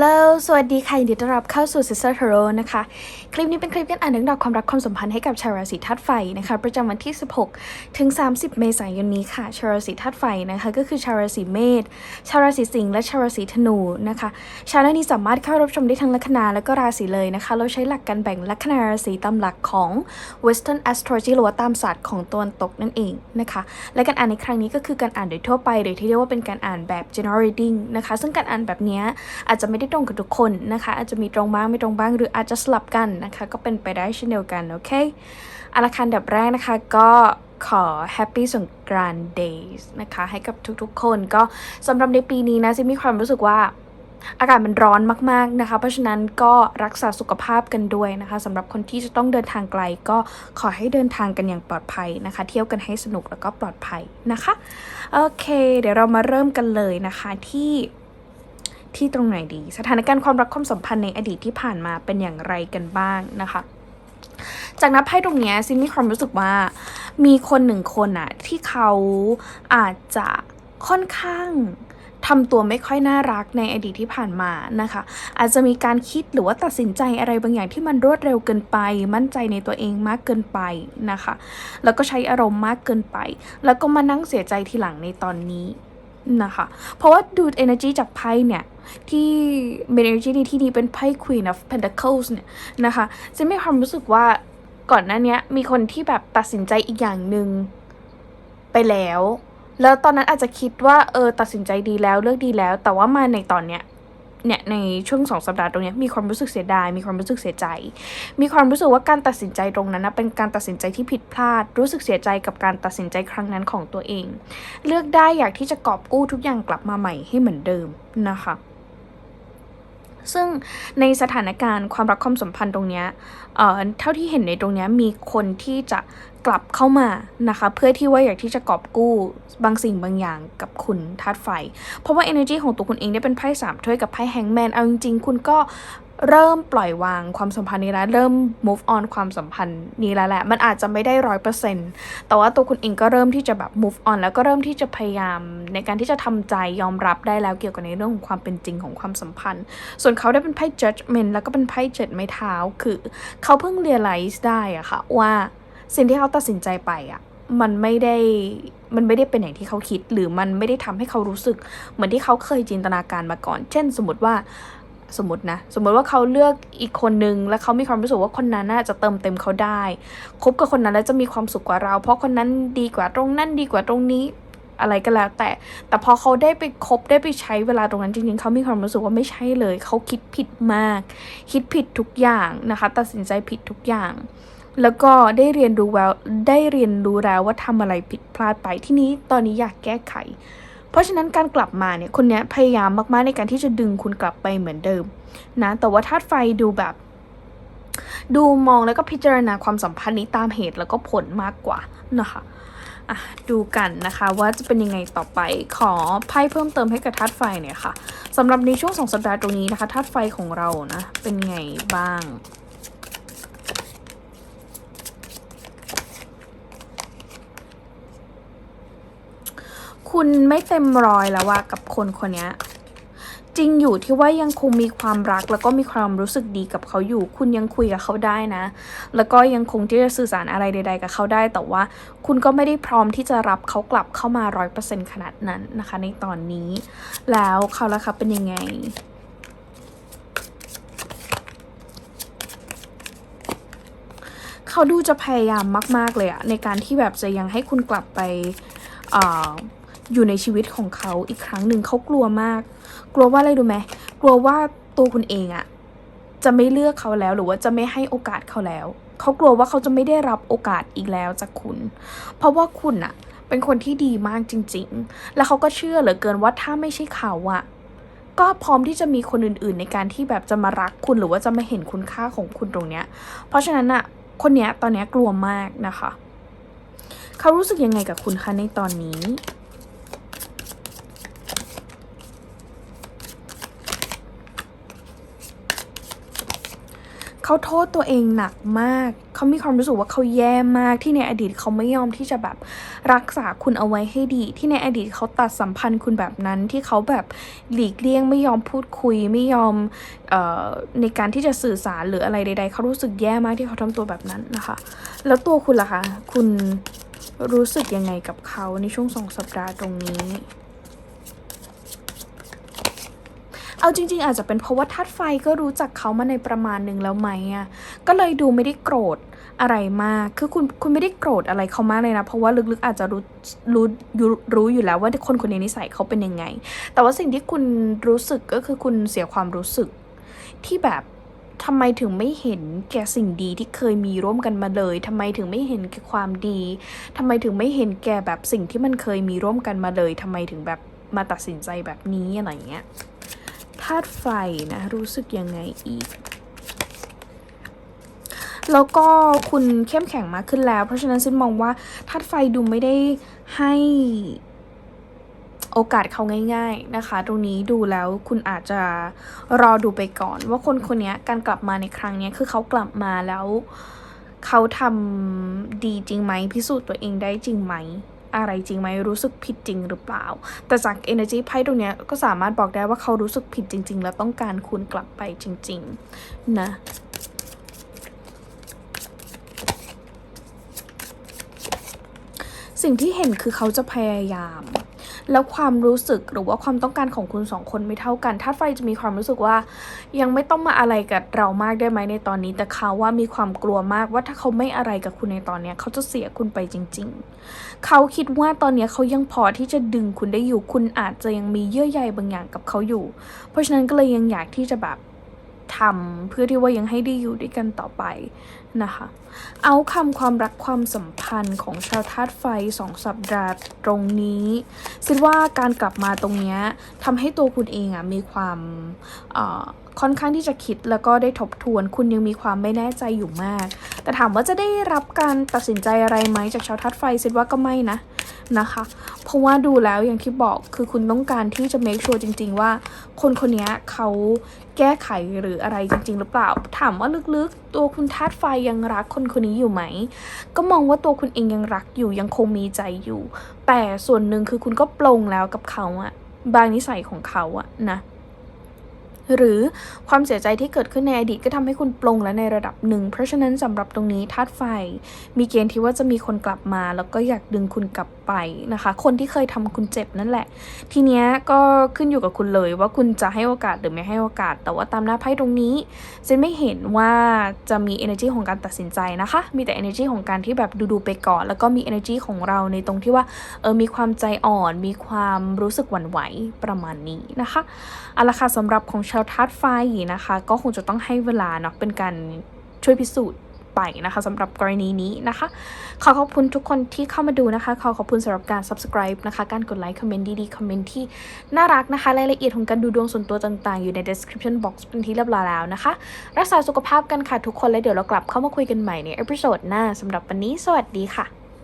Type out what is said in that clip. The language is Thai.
ลโหลสวัสดีค่ะยินดีต้อนรับเข้าสู่ Sister Tarot นะคะ คลิปนี้เป็นคลิปการอ่านเรื่องราวความรักความสัมพันธ์ให้กับชาวราศีธาตุไฟนะคะ ประจำวันที่ 16 ถึง 30 เมษายนนี้ค่ะ ชาวราศีธาตุไฟนะคะ ก็คือชาวราศีเมษ ชาวราศีสิงห์ และชาวราศีธนูนะคะ ชาวราศีนี้สามารถเข้ารับชมได้ทั้งลัคนาและก็ราศีเลยนะคะ เราใช้หลักการแบ่งลัคนาราศีตามหลักของ Western Astrology หรือว่าตามศาสตร์ของตะวันตกนั่นเองนะคะ และการอ่านในครั้งนี้ก็คือการอ่านโดยทั่วไป หรือที่เรียกว่าเป็นการอ่านแบบ general reading นะคะ ซึ่งการอ่านแบบนี้อาจจะไม่ได้ตรงกับทุกคนนะคะ อาจจะมีตรงบ้างไม่ตรงบ้าง หรืออาจจะสลับกันนะคะ ก็เป็นไปได้เช่นเดียวกันโอเคอาราคันดับแรกนะคะก็ขอ Happy สงกรานต์ Days นะคะ ให้กับทุกๆ คนก็สำหรับในปีนี้นะซิมีความรู้สึกว่าอากาศมันร้อนมากๆนะคะ เพราะฉะนั้นก็รักษาสุขภาพกันด้วยนะคะสำหรับคนที่จะต้องเดินทางไกล ก็ขอให้เดินทางกันอย่างปลอดภัยนะคะ เที่ยวกันให้สนุกแล้วก็ปลอดภัยนะคะ โอเค เดี๋ยวเรามาเริ่มกันเลยนะคะที่ ที่ตรงไหนดี สถานการณ์ความรักความสัมพันธ์ในอดีตที่ผ่านมาเป็นอย่างไรกันบ้างนะคะจากนับไพ่ตรงนี้ซินมีความรู้สึกว่ามีคนหนึ่งคนอะที่เขาอาจจะค่อนข้างทำตัวไม่ค่อยน่ารักในอดีตที่ผ่านมานะคะ อาจจะมีการคิดหรือว่าตัดสินใจอะไรบางอย่างที่มันรวดเร็วเกินไป มั่นใจในตัวเองมากเกินไปนะคะ แล้วก็ใช้อารมณ์มากเกินไป แล้วก็มานั่งเสียใจทีหลังในตอนนี้ นะคะ เพราะว่าดูด energy จากไพ่เนี่ย ที่เป็น energy ในที่ดีเป็นไพ่ Queen of Pentacles เนี่ยนะคะจะมีความรู้สึกว่าก่อนหน้าเนี้ยมีคนที่แบบตัดสินใจอีกอย่างหนึ่งไปแล้ว แล้วตอนนั้นอาจจะคิดว่าเออตัดสินใจดีแล้วเลือกดีแล้ว แต่ว่ามาในตอนเนี้ย เนี่ยในช่วงสองสัปดาห์ตรงนี้มีความรู้สึกเสียดาย มีความรู้สึกเสียใจ มีความรู้สึกว่าการตัดสินใจตรงนั้นนะเป็นการตัดสินใจที่ผิดพลาด รู้สึกเสียใจกับการตัดสินใจครั้งนั้นของตัวเอง เลือกได้อยากที่จะกอบกู้ทุกอย่างกลับมาใหม่ให้เหมือนเดิมนะคะ ซึ่งในสถานการณ์ความรักความสัมพันธ์ตรงเนี้ยเอ่อเท่าที่เห็นในตรงเนี้ยมีคนที่จะกลับเข้ามานะคะ เพื่อที่ว่าอยากที่จะกอบกู้บางสิ่งบางอย่างกับคุณธาตุไฟ เพราะว่า energy ของตัวคุณเองได้เป็นไพ่สามถ้วยกับไพ่แฮงแมนเอาจริงๆ คุณก็ เริ่มปล่อยวางความสัมพันธ์นี้แล้วเริ่ม move on ความสัมพันธ์นี้แล้วแหละมันอาจจะไม่ได้ร้อยเปอร์เซ็นต์แต่ว่าตัวคุณเองก็เริ่มที่จะแบบ move on แล้วก็เริ่มที่จะพยายาม ในการที่จะทำใจยอมรับได้แล้วเกี่ยวกับในเรื่องของความเป็นจริงของความสัมพันธ์ ส่วนเขาได้เป็นไพ่ judgment แล้วก็เป็นไพ่เจ็ดไม้เท้าคือ เขาเพิ่ง realize ได้อะค่ะว่าสิ่งที่เขาตัดสินใจไปอะมันไม่ได้มันไม่ได้เป็นอย่างที่เขาคิด หรือมันไม่ได้ทำให้เขารู้สึก เหมือนที่เขาเคยจินตนาการมาก่อน เช่น สมมติว่า สมมตินะ สมมติว่าเขาเลือกอีกคนนึง แล้วเขามีความรู้สึกว่าคนนั้นน่าจะเติมเต็มเขาได้คบกับคนนั้นแล้วจะมีความสุขกว่าเรา เพราะคนนั้นดีกว่าตรงนั้นดีกว่าตรงนี้อะไรก็แล้วแต่ แต่พอเขาได้ไปคบได้ไปใช้เวลาตรงนั้นจริงๆ เขามีความรู้สึกว่าไม่ใช่เลย เขาคิดผิดมาก คิดผิดทุกอย่างนะคะ ตัดสินใจผิดทุกอย่าง แล้วก็ได้เรียนรู้แล้วได้เรียนรู้แล้วว่าทำอะไรผิดพลาดไปที่นี้ตอนนี้อยากแก้ไข เพราะฉะนั้นการกลับมาเนี่ยคนเนี้ยพยายามมากๆในการที่จะดึงคุณกลับไปเหมือนเดิมนะแต่ว่าธาตุไฟดูแบบ ดูมองแล้วก็พิจารณาความสัมพันธ์นี้ตามเหตุแล้วก็ผลมากกว่านะคะ่ะดูกันนะคะว่าจะเป็นยังไงต่อไปขอไพ่เพิ่มเติมให้กับธาตุไฟเนี่ยค่ะสำหรับในช่วงสองสัปดาห์ตรงนี้นะคะธาตุไฟของเรานะเป็นไงบ้าง คุณไม่เต็มร้อยแล้วว่ากับคนคนนี้จริงอยู่ที่ว่ายังคงมีความรักแล้วก็มีความรู้สึกดีกับเขาอยู่ คุณยังคุยกับเขาได้นะ แล้วก็ยังคงที่จะสื่อสารอะไรใด ๆ กับเขาได้ แต่ว่าคุณก็ไม่ได้พร้อมที่จะรับเขากลับเข้ามาร้อยเปอร์เซ็นขนาดนั้นนะคะ ในตอนนี้ แล้วเขาละคะเป็นยังไงเขาดูจะพยายามมาก ๆ เลยอะในการที่แบบจะยังให้คุณกลับไป เออ อยู่ในชีวิตของเขาอีกครั้งหนึ่งเขากลัวมาก กลัวว่าอะไรดูไหมกลัวว่าตัวคุณเองอะจะไม่เลือกเขาแล้วหรือว่าจะไม่ให้โอกาสเขาแล้ว เขากลัวว่าเขาจะไม่ได้รับโอกาสอีกแล้วจากคุณ เพราะว่าคุณอะเป็นคนที่ดีมากจริง ๆ แล้วเขาก็เชื่อเหลือเกินว่าถ้าไม่ใช่เขาอะก็พร้อมที่จะมีคนอื่นๆ ในการที่แบบจะมารักคุณหรือว่าจะมาเห็นคุณค่าของคุณตรงเนี้ย เพราะฉะนั้นอะคนเนี้ยตอนเนี้ยกลัวมากนะคะ เขารู้สึกยังไงกับคุณคะในตอนนี้ เขาโทษตัวเองหนักมาก เขามีความรู้สึกว่าเขาแย่มากที่ในอดีตเขาไม่ยอมที่จะแบบรักษาคุณเอาไว้ให้ดี ที่ในอดีตเขาตัดสัมพันธ์คุณแบบนั้นที่เขาแบบหลีกเลี่ยงไม่ยอมพูดคุยไม่ยอมเออในการที่จะสื่อสารหรืออะไรใด ๆ เขารู้สึกแย่มากที่เขาทำตัวแบบนั้นนะคะ แล้วตัวคุณล่ะคะ คุณรู้สึกยังไงกับเขาในช่วงสองสัปดาห์ตรงนี้ เอาจริง ๆ อาจจะเป็นเพราะว่าธาตุไฟก็รู้จักเขามาในประมาณหนึ่งแล้วไหมอะก็เลยดูไม่ได้โกรธอะไรมาก คือคุณคุณไม่ได้โกรธอะไรเขามากเลยนะ เพราะว่าลึกๆอาจจะรู้รู้รู้รู้อยู่แล้วว่าคนคนนี้นิสัยเขาเป็นยังไง แต่ว่าสิ่งที่คุณรู้สึกก็คือคุณเสียความรู้สึกที่แบบทำไมถึงไม่เห็นแก่สิ่งดีที่เคยมีร่วมกันมาเลยทำไมถึงไม่เห็นแก่ความดีทำไมถึงไม่เห็นแก่แบบสิ่งที่มันเคยมีร่วมกันมาเลยทำไมถึงแบบมาตัดสินใจแบบนี้อะไรเงี้ย ธาตุไฟนะ รู้สึกยังไงอีก แล้วก็คุณเข้มแข็งมากขึ้นแล้ว เพราะฉะนั้นซินมองว่าธาตุไฟดูไม่ได้ให้โอกาสเขาง่าย ๆนะคะ ตรงนี้ดูแล้วคุณอาจจะรอดูไปก่อน ว่าคนคนนี้การกลับมาในครั้งนี้คือเขากลับมาแล้ว เขาทำดีจริงไหมพิสูจน์ตัวเองได้จริงไหม อะไรจริงไหมรู้สึกผิดจริงหรือเปล่า แต่จาก energy ไพ่ตรงเนี้ยก็สามารถบอกได้ว่าเขารู้สึกผิดจริง ๆ แล้วต้องการคุณกลับไปจริง ๆ นะสิ่งที่เห็นคือเขาจะพยายาม แล้วความรู้สึกหรือว่าความต้องการของคุณสองคนไม่เท่ากันถ้าไฟจะมีความรู้สึกว่า ยังไม่ต้องมาอะไรกับเรามากได้ไหมในตอนนี้ แต่เขาว่ามีความกลัวมากว่าถ้าเขาไม่อะไรกับคุณในตอนนี้เขาจะเสียคุณไปจริง ๆ เขาคิดว่าตอนนี้เขายังพอที่จะดึงคุณได้อยู่คุณอาจจะยังมีเยื่อใยบางอย่างกับเขาอยู่ เพราะฉะนั้นก็เลยยังอยากที่จะแบบ ทำเพื่อที่ว่ายังให้ได้อยู่ด้วยกันต่อไปนะคะ เอาคำความรักความสัมพันธ์ของชาวธาตุไฟสองสัปดาห์ตรงนี้คิดว่าการกลับมาตรงเนี้ยทำให้ตัวคุณเองอะมีความค่อนข้างที่จะคิดแล้วก็ได้ทบทวน คุณยังมีความไม่แน่ใจอยู่มาก แต่ถามว่าจะได้รับการตัดสินใจอะไรไหมจากชาวธาตุไฟคิดว่าก็ไม่นะ นะคะ เพราะว่าดูแล้วอย่างที่บอกคือคุณต้องการที่จะ make sure จริง ๆ ว่า คนคนนี้เขาแก้ไขหรืออะไรจริง ๆ หรือเปล่า ถามว่าลึกๆ ตัวคุณธาตุไฟยังรักคนคนนี้อยู่ไหม ก็มองว่าตัวคุณเองยังรักอยู่ยังคงมีใจอยู่ แต่ส่วนหนึ่งคือคุณก็ปลงแล้วกับเขาอะบางนิสัยของเขาอะนะ หรือความเสียใจที่เกิดขึ้นในอดีตก็ทำให้คุณปลงแล้วในระดับหนึ่ง เพราะฉะนั้นสำหรับตรงนี้ธาตุไฟ มีเกณฑ์ที่ว่าจะมีคนกลับมา แล้วก็อยากดึงคุณกลับไปนะคะ คนที่เคยทำคุณเจ็บนั่นแหละ ทีเนี้ยก็ขึ้นอยู่กับคุณเลยว่าคุณจะให้โอกาสหรือไม่ให้โอกาส แต่ว่าตามหน้าไพ่ตรงนี้เจนไม่เห็นว่าจะมี energy ของการตัดสินใจนะคะ มีแต่ energy ของการที่แบบดูๆไปก่อน แล้วก็มี energy ของเราในตรงที่ว่าเออมีความใจอ่อน มีความรู้สึกหวั่นไหวประมาณนี้นะคะเอาละค่ะสำหรับของชาวธาตุไฟนะคะ ก็คงจะต้องให้เวลาเนาะเป็นการช่วยพิสูจน์ไปนะคะสำหรับกรณีนี้นะคะ ขอขอบคุณทุกคนที่เข้ามาดูนะคะ ขอขอบคุณสำหรับการ subscribe นะคะ การกดไลค์คอมเมนต์ดีๆคอมเมนต์ที่น่ารักนะคะ รายละเอียดของการดูดวงส่วนตัวต่างๆ อยู่ใน description box เป็นที่เรียบร้อยแล้วนะคะ รักษาสุขภาพกันค่ะทุกคนแล้วเดี๋ยวเรากลับเข้ามาคุยกันใหม่ในเอพิโซดหน้าสำหรับวันนี้ สวัสดีค่ะ